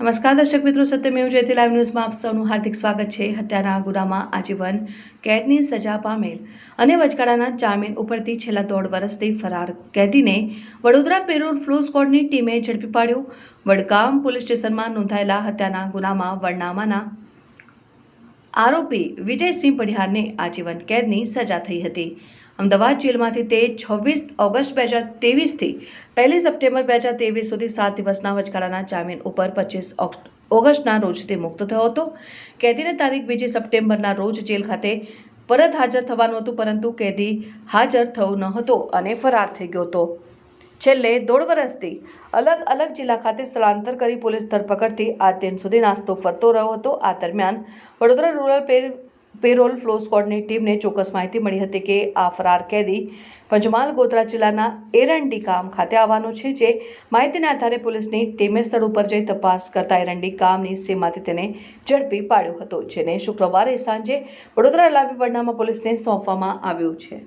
નમસ્કાર દર્શક મિત્રો, સત્યમેવ જયતે લાઈવ ન્યૂઝમાં આપ સૌનું હાર્દિક સ્વાગત છે. હત્યાના ગુનામાં આજીવન, કેદની સજા પામેલ અને વચગાળાના જામીન ઉપરથી છેલ્લા દોઢ વર્ષથી ફરાર કેદીને વડોદરા પેરોલ ફ્લો સ્કોડની ટીમે ઝડપી પાડ્યો. વડગામ પોલીસ સ્ટેશનમાં નોંધાયેલા હત્યાના ગુનામાં વડનામાના આરોપી વિજયસિંહ પઢિયારને આજીવન કેદની સજા થઈ હતી. અમદાવાદ જેલમાંથી તે છવ્વીસ ઓગસ્ટ બે હજાર તેવીસથી પહેલી સપ્ટેમ્બર બે હજાર તેવીસ સુધી સાત દિવસના વચગાળાના જામીન ઉપર પચીસ ઓગસ્ટના રોજ તે મુક્ત થયો હતો. કેદીને તારીખ બીજી સપ્ટેમ્બરના રોજ જેલ ખાતે પરત હાજર થવાનું હતું, પરંતુ કેદી હાજર થયો ન હતો અને ફરાર થઈ ગયો હતો. છેલ્લે દોઢ વર્ષથી અલગ અલગ જિલ્લા ખાતે સ્થળાંતર કરી પોલીસ ધરપકડથી આ દિન સુધી નાસ્તો ફરતો રહ્યો હતો. આ દરમિયાન વડોદરા રૂરલ પેરોલ ફ્લો સ્કોડની ટીમને ચોક્કસ માહિતી મળી હતી કે આ ફરાર કેદી પંચમહાલ ગોધરા જિલ્લાના એરંડી ગામ ખાતે આવવાનો છે, જે માહિતીના આધારે પોલીસની ટીમે સ્થળ ઉપર જઈ તપાસ કરતા એરંડી ગામની સીમાથી તેને ઝડપી પાડ્યો હતો, જેને શુક્રવારે સાંજે વડોદરા લાવી વડનામાં પોલીસને સોંપવામાં આવ્યું છે.